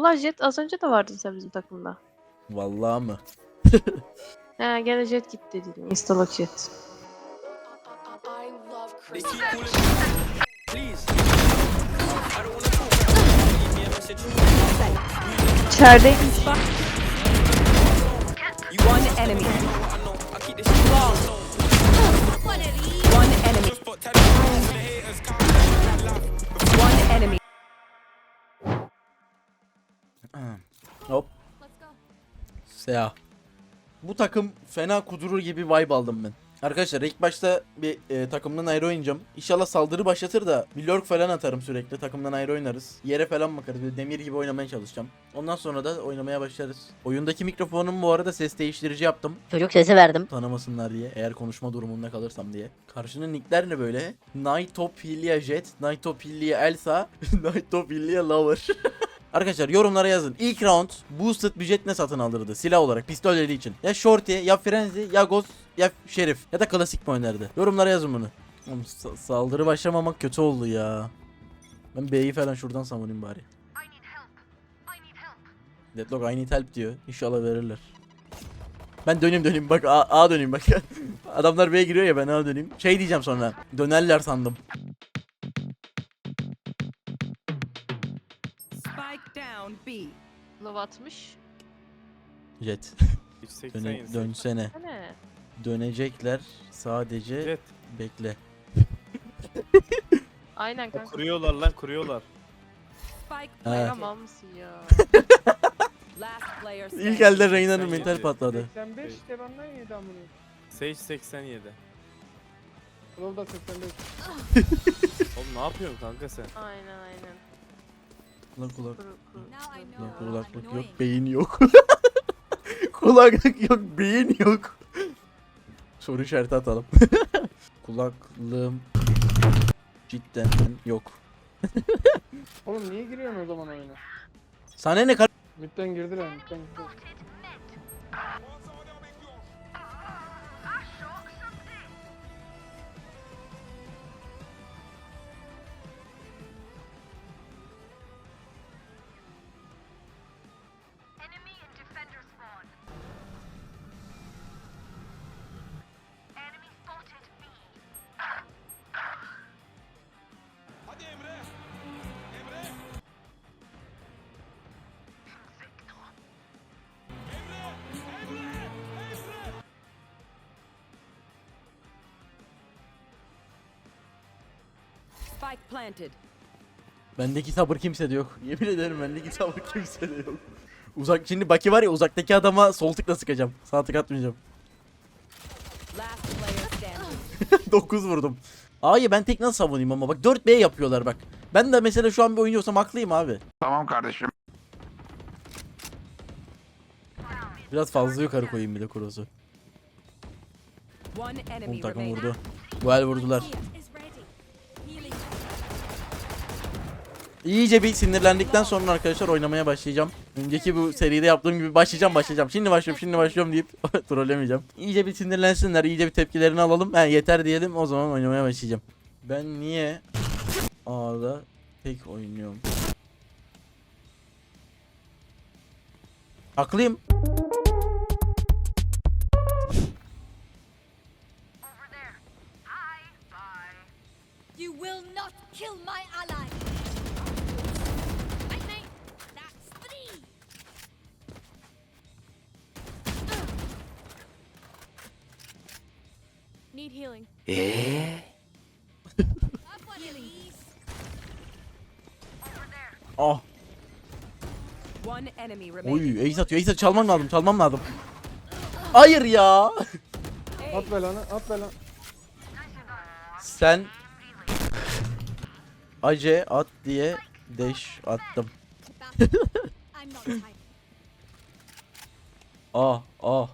Ulan Jet az önce de vardın sen bizim takımda. Vallahi mı? He gene Jet gitti dedim. Instalok Jet. İçerideymiş bak. One enemy. I know. I keep this shit long. One enemy. One enemy. Hop. Seha. Bu takım fena kudurur gibi vibe aldım ben. Arkadaşlar ilk başta bir e, takımdan ayrı oynayacağım. İnşallah saldırı başlatır da bir lurk falan atarım sürekli. Takımdan ayrı oynarız. Yere falan bakarız. Bir demir gibi oynamaya çalışacağım. Ondan sonra da oynamaya başlarız. Oyundaki mikrofonum bu arada ses değiştirici yaptım. Çocuk sesi verdim. Tanımasınlar diye. Eğer konuşma durumunda kalırsam diye. Karşının nickler ne böyle? Night Hillia Jet, Night Hillia Elsa, Night Hillia Lover. Arkadaşlar yorumlara yazın. İlk round boosted bir jet ne satın alırdı silah olarak pistolleri için? Ya Shorty, ya Frenzy, ya Ghost, ya Şerif ya da klasik mi oynardı? Yorumlara yazın bunu. Oğlum, sa- saldırı başlamamak kötü oldu ya. Ben B'yi falan şuradan savunayım bari. Deadlock I need help diyor. İnşallah verirler. Ben döneyim döneyim bak A, A döneyim bak. Adamlar B'ye giriyor ya ben A döneyim. Şey diyeceğim sonra. Dönerler sandım. Spike down B. Love atmış. Jet. Yüksek Döne, sayın. dönsene. Ne? Dönecekler. Sadece Evet. bekle. Aynen kanka. Kuruyorlar lan kuruyorlar. Spike Ha. planted. Tamam mısın ya? Last player İlk standing. elde Reyna'nın Sen mental yedi. patladı. 85 de benden yedi amına. Sage 87. Klov da 85. Oğlum ne yapıyorsun kanka sen? Aynen aynen. Kulak kulak. Kuru. kulaklık yok. Beyin yok. Kulaklık yok. Beyin yok. Soru işareti atalım. Kulaklığım cidden yok. Oğlum niye giriyorsun o zaman oyuna? Sana ne kar... Midden girdiler midden girdiler. Bendeki sabır kimsede yok. Yemin ederim bendeki sabır kimsede yok. Uzak şimdi Baki var ya uzaktaki adama sol tıkla sıkacağım. Sağ tık atmayacağım. Last player standing. 9 vurdum. A'yı ben tek nasıl savunayım ama bak 4B yapıyorlar bak. Ben de mesela şu an bir oynuyorsam haklıyım abi. Tamam kardeşim. Biraz fazla yukarı koyayım bir de Kuros'u. One Bu enemy takım remaining. vurdu. Bu el vurdular. İyice bir sinirlendikten sonra arkadaşlar oynamaya başlayacağım. Önceki bu seride yaptığım gibi başlayacağım başlayacağım. Şimdi başlıyorum şimdi başlıyorum deyip trollemeyeceğim. İyice bir sinirlensinler iyice bir tepkilerini alalım. He, yeter diyelim o zaman oynamaya başlayacağım. Ben niye A'da tek oynuyorum? Haklıyım. You will not kill my ally. Need healing. Healing. Ah. Oy ace atıyor. Ace çalmam lazım. Çalmam lazım. Hayır ya. At belanı at belanı. Sen Ace at diye dash attım. Ah ah.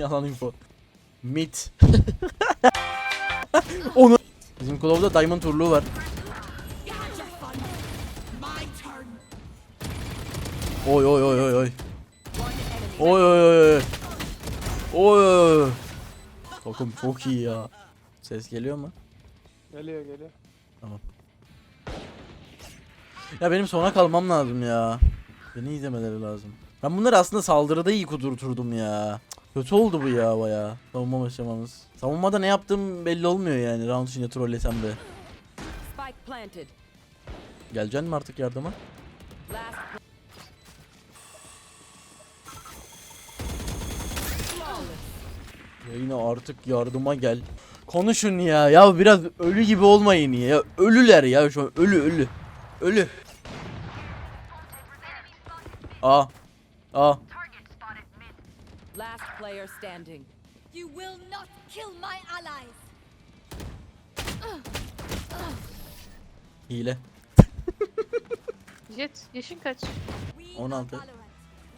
Yalan info. Mid. Onu Bizim Claw'da Diamond turluğu var. Oy oy oy oy oy. Oy oy oy oy. Oy oy oy. Takım çok iyi ya. Ses geliyor mu? Geliyor geliyor. Ya benim sona kalmam lazım ya. Beni izlemeleri lazım. Ben bunları aslında saldırıda iyi kudurturdum ya. Kötü oldu bu ya baya. Savunma başlamamız. Savunmada ne yaptığım belli olmuyor yani. Round içinde trollesem de. Geleceksin mi artık yardıma? Ya yine artık yardıma gel. Konuşun ya. Ya biraz ölü gibi olmayın ya. Ölüler ya şu an. Ölü ölü. Ölü. A. A. last player standing. You will not kill my allies. Hile. Jet yaşın kaç? We 16. are Valorant.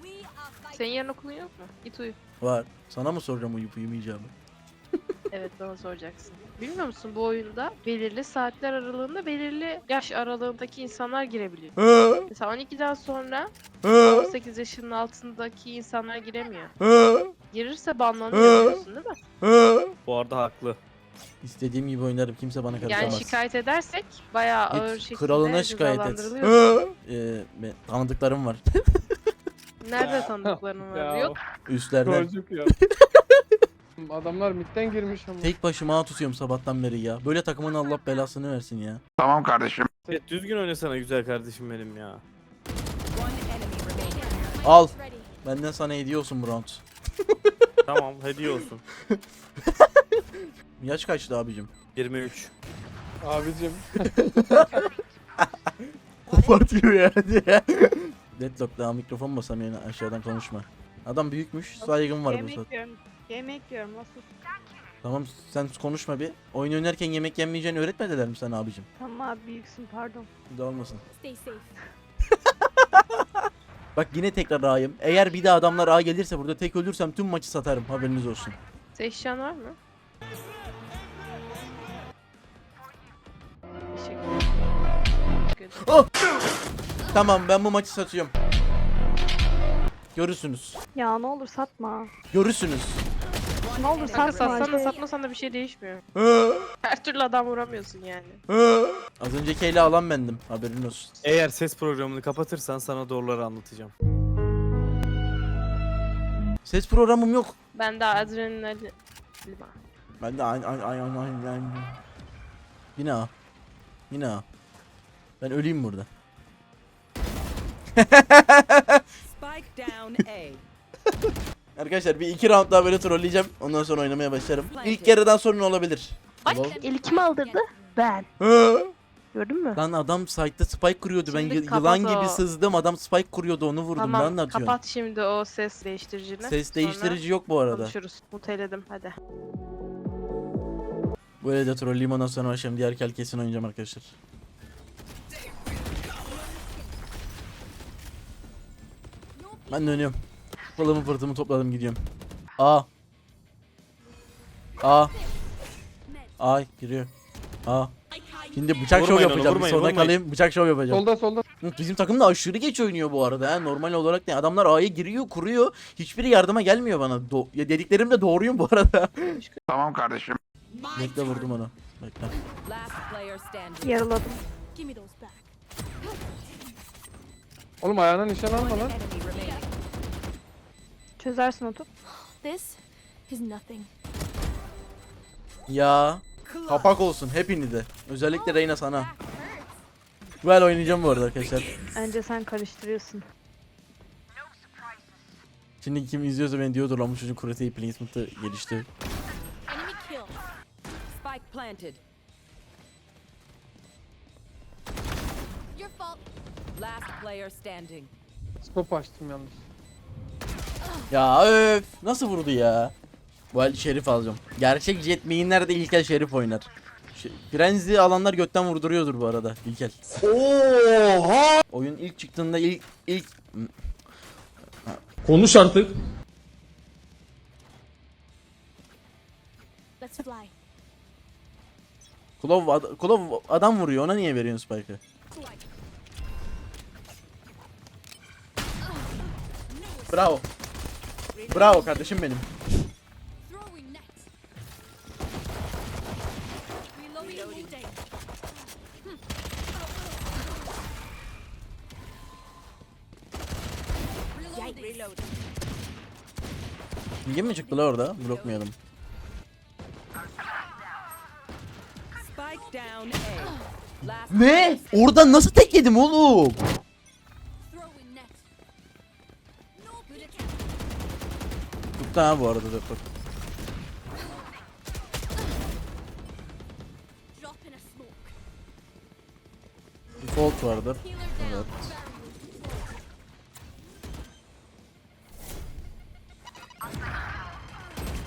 We are fighting. Senin yarın okulun yok mu? Git uyu. Var. Sana mı soracağım uyup uyumayacağımı? Evet bana soracaksın. Bilmiyor musun bu oyunda belirli saatler aralığında belirli yaş aralığındaki insanlar girebiliyor. Mesela 12'den sonra hı, 18 yaşının altındaki insanlar giremiyor. Girirse banlanıyor biliyorsun değil mi? Bu arada haklı. İstediğim gibi oynarım. Kimse bana karışamaz. Yani şikayet edersek bayağı Git ağır şekilde kralına şikayet et. Ee, ben- tanıdıklarım var. Nerede tanıdıkların var? Ya Yok. Üstlerden. Çocuk ya. Adamlar midden girmiş ama. Tek başıma tutuyorum sabahtan beri ya. Böyle takımın Allah belasını versin ya. Tamam kardeşim. Evet, düzgün oynasana güzel kardeşim benim ya. Al. Benden sana hediye olsun bu round. tamam hediye olsun. Yaş kaçtı abicim? 23. Abicim. Kopartıyor ya diye. Deadlock daha mikrofon basamıyor yani aşağıdan konuşma. Adam büyükmüş, saygım var bu saat. Yemek yiyorum. Nasıl? Tamam sen konuşma bir. Oyun oynarken yemek yenmeyeceğini öğretmediler mi sana abicim? Tamam abi büyüksün pardon. Dağılmasın. Stay safe. Bak yine tekrar A'yım. Eğer bir daha adamlar A gelirse burada tek ölürsem tüm maçı satarım haberiniz olsun. Seçen var mı? Ederim. Tamam ben bu maçı satıyorum. Görürsünüz. Ya ne olur satma. Görürsünüz. Ne olur Kanka satma. satsan da Şey- satmasan da bir şey değişmiyor. Her türlü adam vuramıyorsun yani. Az önceki ele alan bendim. Haberin olsun. Eğer ses programını kapatırsan sana doğruları anlatacağım. Ses programım yok. Ben daha adrenalin... Lima. Ben de aynı aynı aynı aynı aynı. Yine A. Yine A. Ben öleyim burada. Spike down A. Arkadaşlar bir iki round daha böyle trolleyeceğim. Ondan sonra oynamaya başlarım. İlk yarıdan sonra olabilir. Ay Lol. eli kim aldırdı? Ben. Gördün mü? Lan adam site'da spike kuruyordu. Ben Şimdi y- kapat yılan gibi o. sızdım. Adam spike kuruyordu. Onu vurdum. Tamam ne anlatıyorsun? kapat şimdi o ses değiştiricini. Ses Sonra değiştirici yok bu arada. Konuşuruz. Muteledim hadi. Böyle de trolleyeyim ondan sonra akşam diğer kel kesin oynayacağım arkadaşlar. Ben dönüyorum. Balımı fırtımı topladım gidiyorum. A. A. A giriyor. A. Şimdi bıçak şov Vurmayın onu, yapacağım. Bir vurmayın, kalayım. Bıçak şov yapacağım. Solda solda. Hı, Bizim takım da aşırı geç oynuyor bu arada. Ha. Normal olarak ne? Adamlar A'ya giriyor, kuruyor. Hiçbiri yardıma gelmiyor bana. Do- ya dediklerim de doğruyum bu arada. Tamam kardeşim. Bekle vurdum onu. Bekle. Last player standing. Yaraladım. Give me those back. Oğlum ayağına nişan alma lan. enemy remaining. Çözersin otur. This is nothing. Ya. Kapak olsun hepinize. Özellikle Reyna sana. Well oynayacağım bu arada arkadaşlar. Önce sen karıştırıyorsun. Şimdi kim izliyorsa beni diyordur lan bu çocuğun Kurete placement'ı gelişti. Enemy kill. Spike planted. Your fault. Last player standing. Skop açtım yalnız. Ya öf. Nasıl vurdu ya? Bu el Şerif alacağım. Gerçek jet main'ler de İlkel Şerif oynar. Frenzy alanlar götten vurduruyordur bu arada İlkel. Oha! Oyun ilk çıktığında ilk ilk Konuş artık. Let's fly. Klov, ad- Klov adam vuruyor ona niye veriyorsun spike'ı? Bravo. Bravo kardeşim benim. Bilgi mi çıktı la orada? Blokmayalım. Ne? Orada nasıl tek yedim oğlum? Ha bu arada smoke. Default vardır. Evet.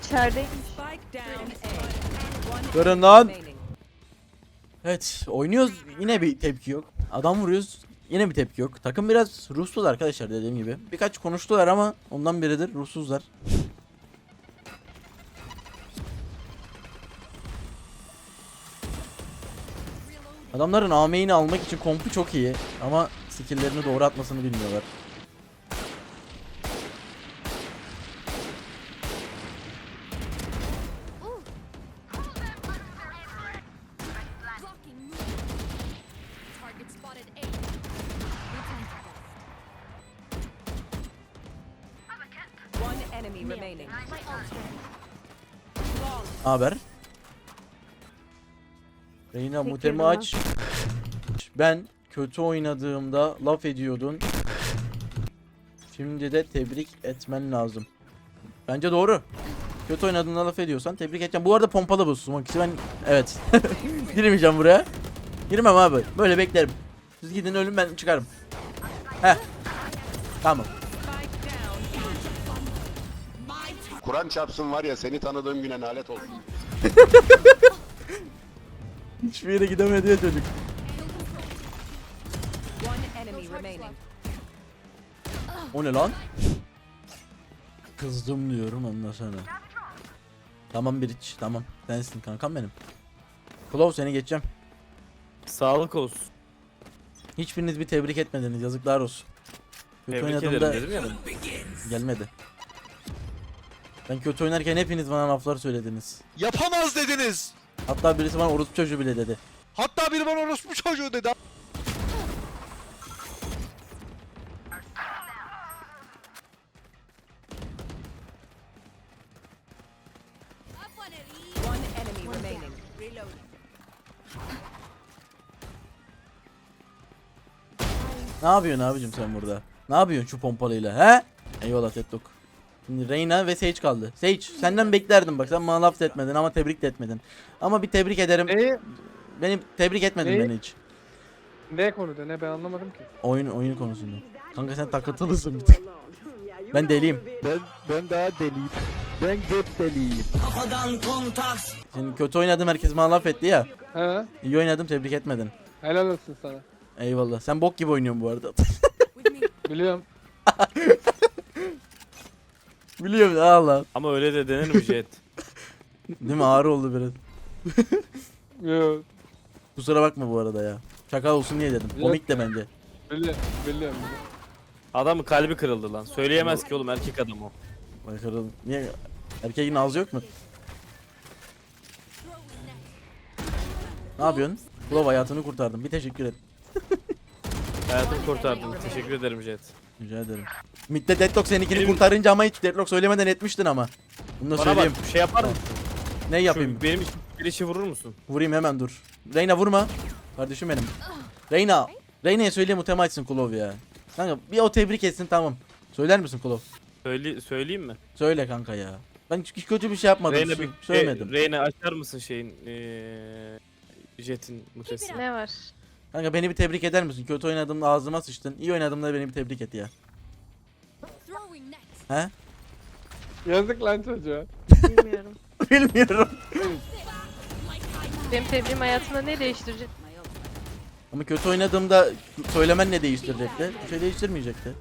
İçerideymiş. Görün lan. Evet oynuyoruz yine bir tepki yok. Adam vuruyoruz yine bir tepki yok. Takım biraz ruhsuz arkadaşlar dediğim gibi. Birkaç konuştular ama ondan biridir ruhsuzlar. Adamların AM'ini almak için kompu çok iyi ama skill'lerini doğru atmasını bilmiyorlar. Blocking Reyna mutemi aç. Ben kötü oynadığımda laf ediyordun. Şimdi de tebrik etmen lazım. Bence doğru. Kötü oynadığında laf ediyorsan tebrik edeceğim. Bu arada pompalı bu smoke ben evet. Girmeyeceğim buraya. Girmem abi. Böyle beklerim. Siz gidin ölün ben çıkarım. Heh. Tamam. Kur'an çarpsın var ya seni tanıdığım güne nalet olsun. Hiçbir yere gidemedi ya çocuk. One enemy remaining. O ne lan? Kızdım diyorum ondan sonra. Tamam bir iç tamam. Sensin kankam benim. Klov seni geçeceğim. Sağlık olsun. Hiçbiriniz bir tebrik etmediniz yazıklar olsun. Kötü Tebrik oynadığımda ederim dedim ya. gelmedi. Ben kötü oynarken hepiniz bana laflar söylediniz. Yapamaz dediniz. Hatta birisi bana orospu çocuğu bile dedi. Hatta biri bana orospu çocuğu dedi. Ne yapıyorsun abicim sen burada? Ne yapıyorsun şu pompalıyla he? Eyvallah Teddok. Reyna ve Sage kaldı. Sage senden beklerdim bak sen bana laf da etmedin ama tebrik de etmedin. Ama bir tebrik ederim. Neyi? Beni tebrik etmedin Neyi? beni hiç. Ne konuda ne ben anlamadım ki. Oyun oyun konusunda. Kanka sen takıntılısın bir tık. Ben deliyim. Ben ben daha deliyim. Ben göt deliyim. Şimdi kötü oynadım herkes bana laf etti ya. He? İyi oynadım tebrik etmedin. Helal olsun sana. Eyvallah. Sen bok gibi oynuyorsun bu arada. Biliyorum. Biliyorum ya Allah. Ama öyle de denir mi Jet? Değil mi ağrı oldu biraz. Yo, Kusura bakma bu arada ya. Şaka olsun diye dedim. Komik de bence. biliyorum. Biliyorum. Adamın kalbi kırıldı lan. Söyleyemez ki oğlum erkek adam o. Vay kırıldım. Niye? Erkeğin ağzı yok mu? Ne yapıyorsun? Glove hayatını kurtardım. Bir teşekkür et. Hayatımı kurtardın. Teşekkür ederim Jet. Rica ederim. Mid'de Deadlock seninkini Benim- kurtarınca ama hiç Deadlock söylemeden etmiştin ama. Bunu da Bana söyleyeyim. bak bir şey yapar mısın? Ne yapayım? Şu benim için bir işi vurur musun? Vurayım hemen dur. Reyna vurma. Kardeşim benim. Reyna. Reyna'ya söyleyeyim utema açsın Kulov ya. Kanka bir o tebrik etsin tamam. Söyler misin Kulov? Söyle, söyleyeyim mi? Söyle kanka ya. Ben hiç kötü bir şey yapmadım. Reyna bir söylemedim. Re- Reyna açar mısın şeyin eee Jet'in mutesi? Ne var? Kanka beni bir tebrik eder misin? Kötü oynadığımda ağzıma sıçtın. İyi oynadığımda beni bir tebrik et ya. He? Yazık lan çocuğa. Bilmiyorum. Bilmiyorum. Benim tebriğim hayatında ne değiştirecek? Ama kötü oynadığımda söylemen ne değiştirecekti? Bir şey değiştirmeyecekti.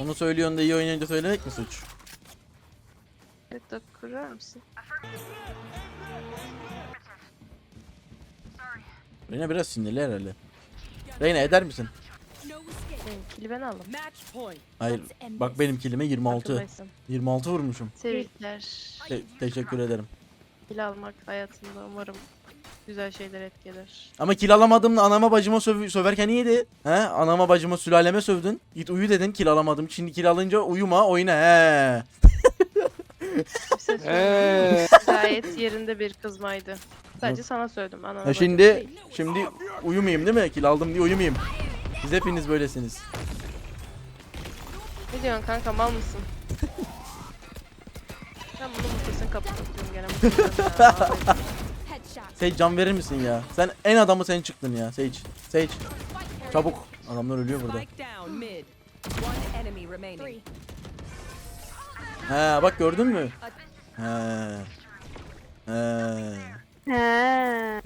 Onu söylüyorsun da iyi oynayınca söylemek mi suç? Deadlock kurar mısın? Reyna biraz sinirli herhalde. Reyna eder misin? Benim kili ben aldım. Hayır. Bak benim kilime 26. Farkındaysın. 26 vurmuşum. Tebrikler. Te- teşekkür ederim. Kil almak hayatında umarım güzel şeyler etkiler. Ama kil alamadım da anama bacıma söv- söverken iyiydi. He? Anama bacıma sülaleme sövdün. Git uyu dedin kil alamadım. Şimdi kil alınca uyuma oyna he. Bir şey söyleyeyim. Eee. Gayet yerinde bir kızmaydı. Sadece sana söyledim. Ha şimdi şimdi uyumayayım değil mi? Kil aldım diye uyumayayım. Siz hepiniz böylesiniz. Ne diyorsun kanka mal mısın? Ben bunu mutlusun kapatıyorum gene. ya. Headshot. Sage can verir misin ya? Sen en adamı sen çıktın ya Sage. Sage çabuk. Adamlar ölüyor burada. Spike down mid. One enemy remaining. Three. He bak gördün mü? He. He.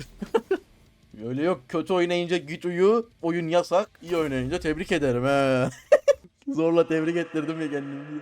Öyle yok kötü oynayınca git uyu. Oyun yasak. iyi oynayınca tebrik ederim he. Zorla tebrik ettirdim ya kendimi.